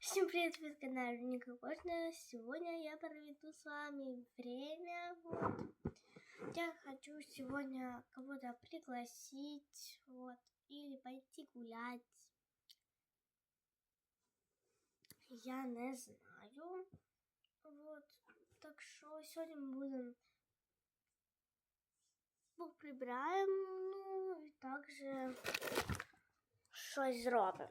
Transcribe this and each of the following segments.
Всем привет, вы на канале Ника Кошна. Сегодня я проведу с вами время. Вот. Я хочу сегодня кого-то пригласить, вот, или пойти гулять. Я не знаю. Вот. Так що сьогодні ми будемо поприбираємо, ну і також щось зробимо.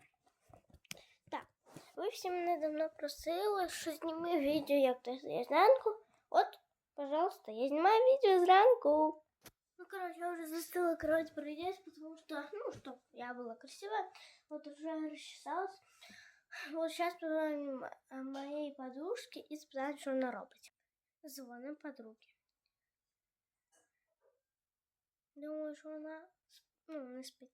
Так, ви всі мене давно просили, що зніми відео, як ти стає зранку. От, пожалуйста, я знімаю відео зранку. Ну, короче, я уже застыла, короче, пройтись, потому что, ну, чтоб я была красивая. Вот уже расчесалась. Вот сейчас позвоним м- моей подружке и спитаем, что она робить. Звоним подруге. Думаю, що вона сп- ну, не спить.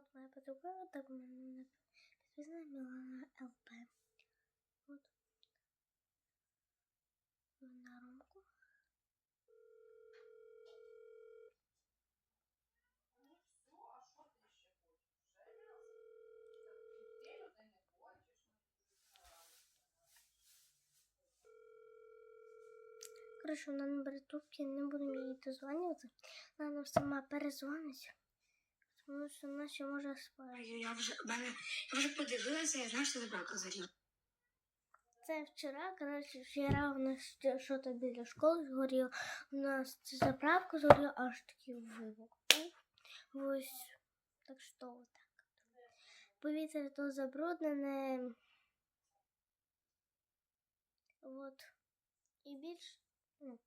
От моя подруга, так у мене підписана Мілана ЛП. От. На ромку. Ну все, а що ти ще хочеш? Ще м'ясо? Неділю ти не хочеш, ми дуже Коротше, вона трубки, не будемо їй дозвонювати. Вона нам сама перезвонить. Тому що вона ще може спати. Я вже, мене, я вже подивилася, я знаю, що забрала зарів. Це вчора, коротше, вчора у нас що-то біля школи згоріло. У нас заправка згоріла, аж такий вибух. Ось. Так що отак. Повітря то забруднене. От. І більш, ну,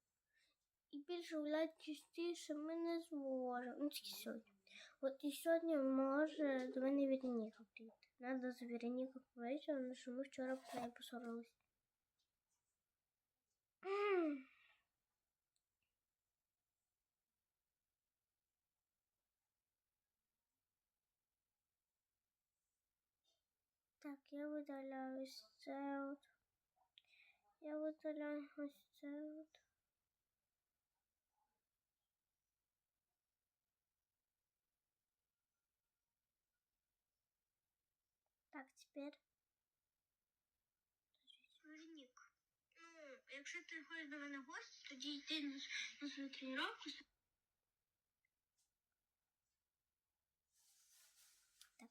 і більше гуляти частіше ми не зможемо. Ну, тільки сьогодні. От і сьогодні може до мене Вероніка прийти. Надо з Веронікою повечером, тому що ми вчора про неї посорились. М. Так, я видаляю ось це от. Я видаляю ось це от. Так, тепер. Ну, якщо ти ходиш до мене в гості, тоді йди на, на свою тренування. Так.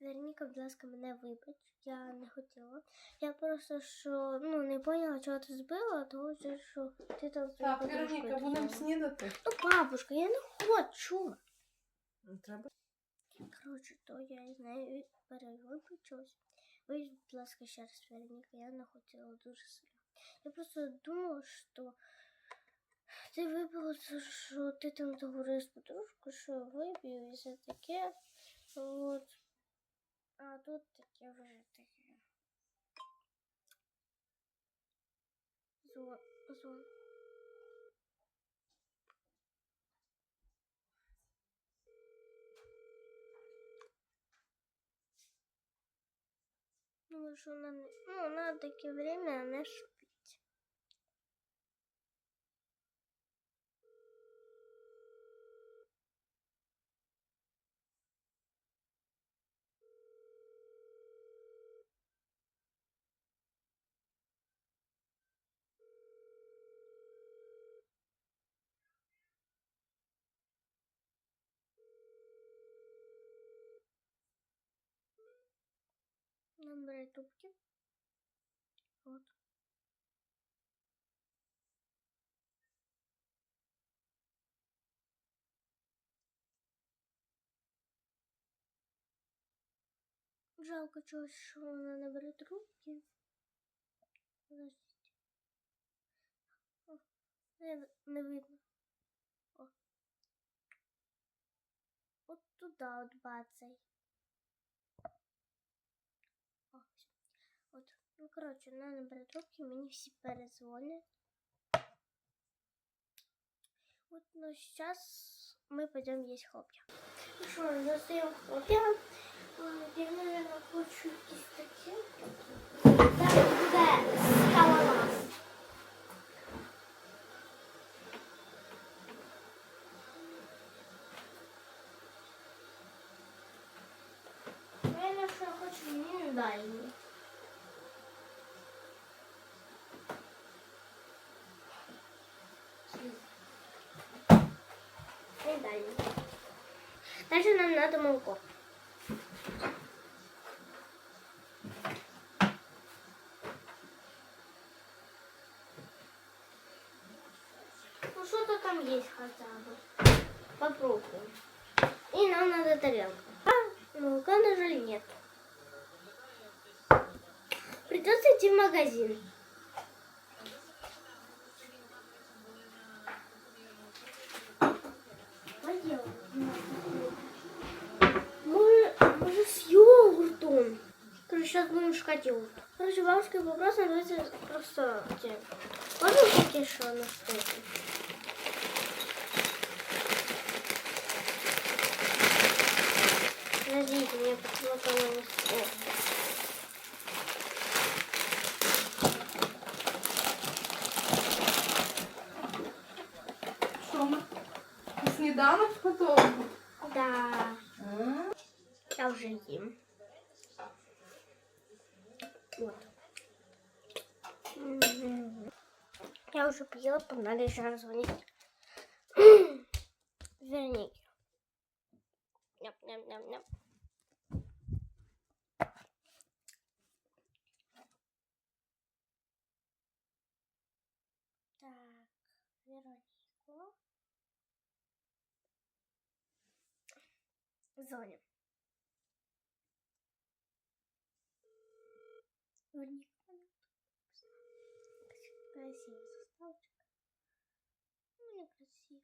Вероніка, будь ласка, мене вибач. Я не хотіла. Я просто що ну не поняла, чого ти збила, того що ти там Так, Вероніка, будемо снідати. Ну, бабушка, я не хочу. Треба. Коротше, то я з нею перевибачилась. Ой, будь ласка, ще раз, Вероніка, я не хотіла дуже сильно. Я просто думала, що ти випила, що ти там договорив з подружкою, що я вип'ю і все таке. От. А тут таке вже таке. Зон. Зон. Думаю, вона не... Ну, на таке время не Набирай трубки. Вот. Жалко чогось, що вона трубки. Подождите. О, не, не видно. О. От туди от бацай. Ну, коротше, на набере трубки, мені всі перезвонять. От ну зараз ми підемо їсти хлоп'я. Ну що, достаємо хлоп'я. Я, наверное, хочу із таким. Там буде скалолаз. Наверное, що хочу, мені дальний. Дальше нам надо молоко. Ну что-то там есть хотя бы. Попробуем. И нам надо тарелка. А, молока на нет. Придется идти в магазин. Йогурт. Короче, бабушка вопрос давайте просто эти. Можно поки що на стойку? Подождите, мне стоит. Що ми? Сніданок готовий? Да, я уже ем. Вот. Мгм. Я уже поела, погнали еще раз звонить. Вероники. Ням-ням-ням-ням. Веронику. Звоним. Вероника. Красивая заставочка. Ну, не красиво.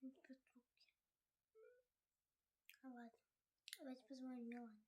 Такая по трубке. А ладно. Давайте позвоним Милане.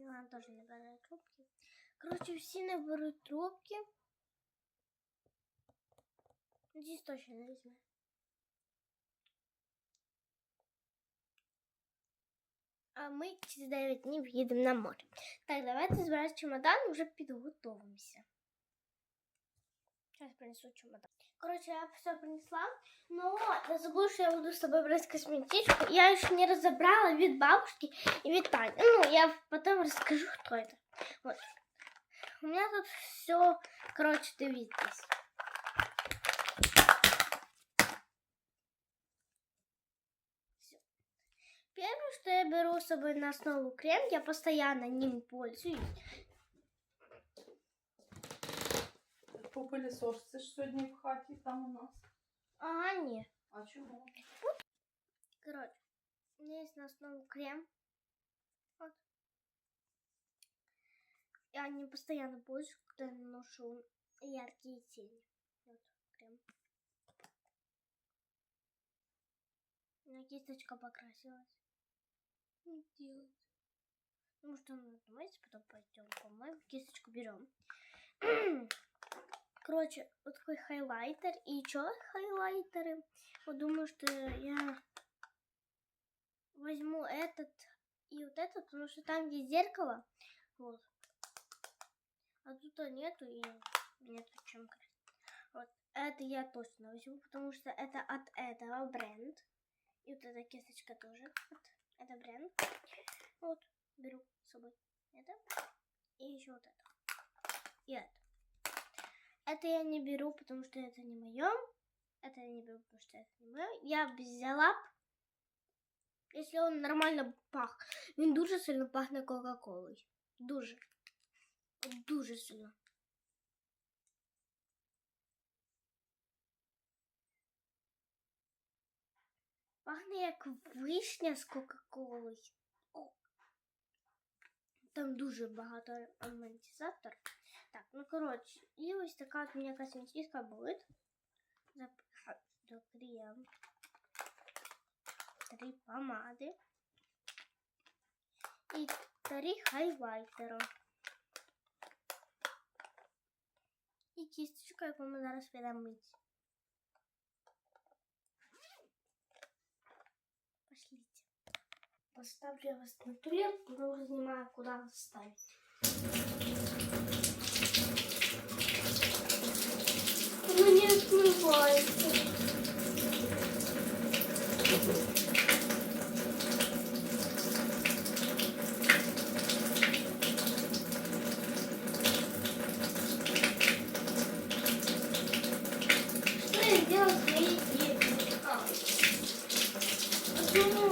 Милана тоже не берет трубки. Короче, все не берут трубки. Здесь точно не возьму. А ми через 9 днів їдемо на море. Так, давайте збирати чемодан, вже підготовимося. Сейчас принесу чемодан. Короче, я все принесла, но я забыла, что я буду с собой брать косметичку. Я еще не разобрала вид бабушки и вид Тани. Ну, я потом расскажу, кто это. Вот. У меня тут все, короче, дивитесь. Всё. Первое, что я беру с собой на основу крем, я постоянно ним пользуюсь. Попилісосиш сьогодні в хаті там у нас. А, нет. А чого? Короче, у меня есть на основу крем. Вот. Я не постоянно пользуюсь, когда наношу яркие тени. Вот крем. У меня кисточка покрасилась. Не делать. Потому что она отмоется, потом пойдем помоем. Кисточку берем. Короче, вот такой хайлайтер. И что хайлайтеры? Вот думаю, что я возьму этот и вот этот, потому что там есть зеркало. Вот. А тут нету и нету чем красить. Вот. Это я точно возьму, потому что это от этого бренд. И вот эта кисточка тоже. Вот. Это бренд. Вот. Беру с собой это. И еще вот это. И это. Это я не беру, потому что это не мое. Это я не беру, потому что это не мое. Я взяла если он нормально пах. Він дуже сильно пахне Кока-Колою. Дуже. Дуже сильно. Пахне як вишня з Кока-Колою. О. Там дуже багато ароматизатор. Так, ну коротше, і ось така от у мене косметичка будет. Запихаю до крем. Три помады. И три хайлайтера. І кісточка, яку ми зараз підемо мити. Пошлите. Поставлю я вас на туалет, но уже знаю, куда вас ставить. Оно не отмывается. Что я детью? А. Отмывайся.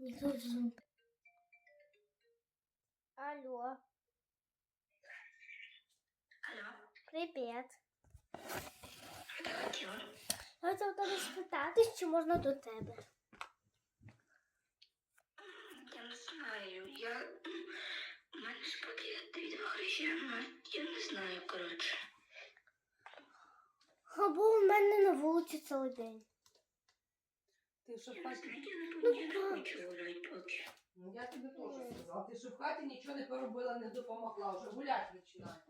Никто звонит. Алло, Алло, привіт. що хотіла? Я хотіла тебе спитати, чи можна до тебе. Я не знаю. Я. У мене ж поки дві гроші. Я не знаю, коротше. Або у мене на вулиці цілий день. Ти що в хаті? Ну, я не хочу гуляти поки. Я тобі теж сказала. Ти що в хаті нічого не поробила, не допомогла, вже гуляти починає.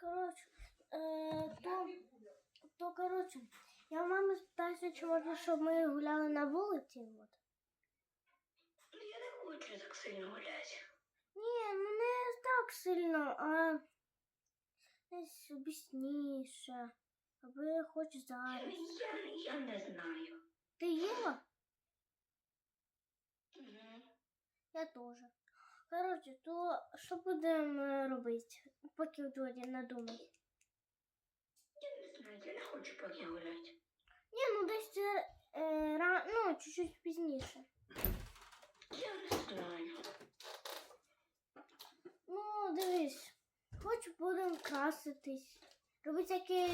Коротше, е, то, то коротше, я у мами спитаюся, чи можна, щоб ми гуляли на вулиці. От. Ну, я не хочу так сильно гуляти. Ні, ну не так сильно, а десь обісніше. Аби хоч Я, я, я не знаю. Їла? Угу. Я теж. Коротше, то що будемо е, робити, поки вдоді надумай? Я не знаю, я не хочу поки гуляти. Ні, ну десь е, е, ра- ну, чуть-чуть пізніше. Я не знаю. Ну, дивись, хоч будемо краситись, робити всякі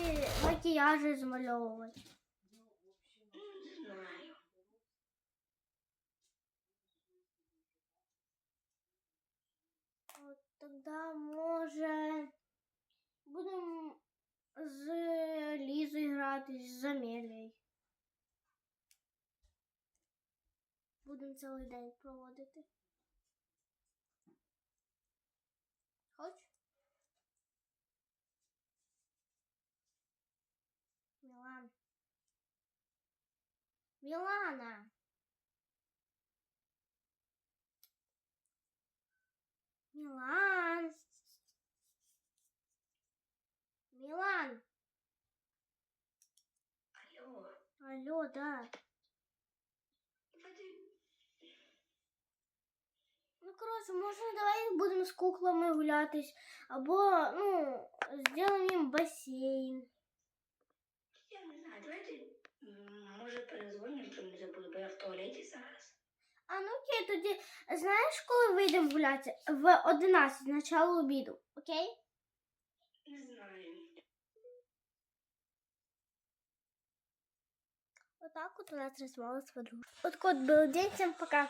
макіяжі змальовувати. От тоді, може, будемо з Лізою гратись, з Амелією. Будемо цілий день проводити. Хоч? Мілан. Мілана. Милан. Милан. Алло. Алло, да. Вроді Ну, коротше, може, давай будемо з куклами гулятись, або, ну, зробимо їм басейн. Я не знаю, давайте, м, може, перезвонимо, щоб не забули, бо я в туалеті зараз. А ну окей, тоді, знаєш, коли вийдемо гуляти? В 11, начало обіду, окей? Не знаю. Так вот у нас размалась подруга. Вот кот был день, всем пока.